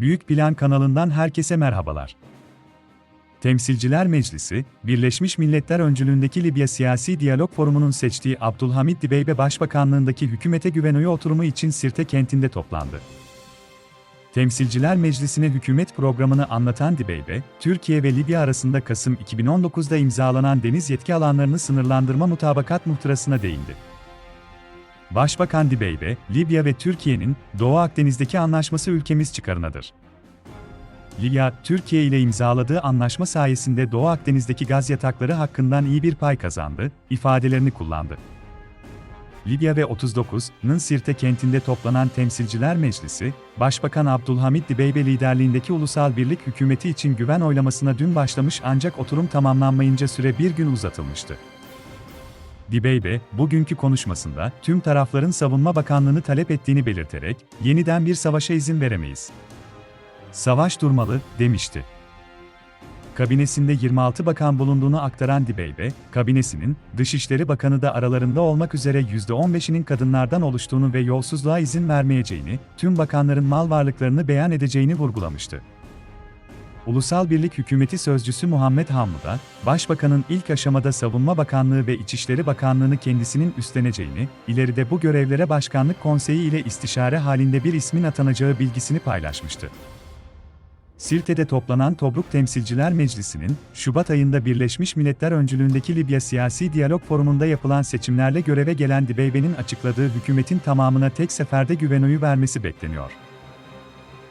Büyük Plan kanalından herkese merhabalar. Temsilciler Meclisi, Birleşmiş Milletler öncülüğündeki Libya Siyasi Diyalog Forumu'nun seçtiği Abdülhamit Dibeybe Başbakanlığındaki hükümete güven oyu oturumu için Sirte kentinde toplandı. Temsilciler Meclisi'ne hükümet programını anlatan Dibeybe, Türkiye ve Libya arasında Kasım 2019'da imzalanan deniz yetki alanlarını sınırlandırma mutabakat muhtırasına değindi. Başbakan Dibeybe, Libya ve Türkiye'nin Doğu Akdeniz'deki anlaşması ülkemiz çıkarınadır. Libya, Türkiye ile imzaladığı anlaşma sayesinde Doğu Akdeniz'deki gaz yatakları hakkından iyi bir pay kazandı, ifadelerini kullandı. Libya ve 39'nın Sirte kentinde toplanan Temsilciler Meclisi, Başbakan Abdülhamit Dibeybe liderliğindeki Ulusal Birlik Hükümeti için güven oylamasına dün başlamış ancak oturum tamamlanmayınca süre bir gün uzatılmıştı. Dibeybe, bugünkü konuşmasında tüm tarafların savunma bakanlığını talep ettiğini belirterek, yeniden bir savaşa izin veremeyiz. Savaş durmalı, demişti. Kabinesinde 26 bakan bulunduğunu aktaran Dibeybe, kabinesinin, Dışişleri Bakanı da aralarında olmak üzere %15'inin kadınlardan oluştuğunu ve yolsuzluğa izin vermeyeceğini, tüm bakanların mal varlıklarını beyan edeceğini vurgulamıştı. Ulusal Birlik Hükümeti Sözcüsü Muhammed Hamlu da, Başbakanın ilk aşamada Savunma Bakanlığı ve İçişleri Bakanlığı'nı kendisinin üstleneceğini, ileride bu görevlere Başkanlık Konseyi ile istişare halinde bir ismin atanacağı bilgisini paylaşmıştı. Sirte'de toplanan Tobruk Temsilciler Meclisi'nin, Şubat ayında Birleşmiş Milletler öncülüğündeki Libya Siyasi Diyalog Forumu'nda yapılan seçimlerle göreve gelen Dibeybe'nin açıkladığı hükümetin tamamına tek seferde güven oyu vermesi bekleniyor.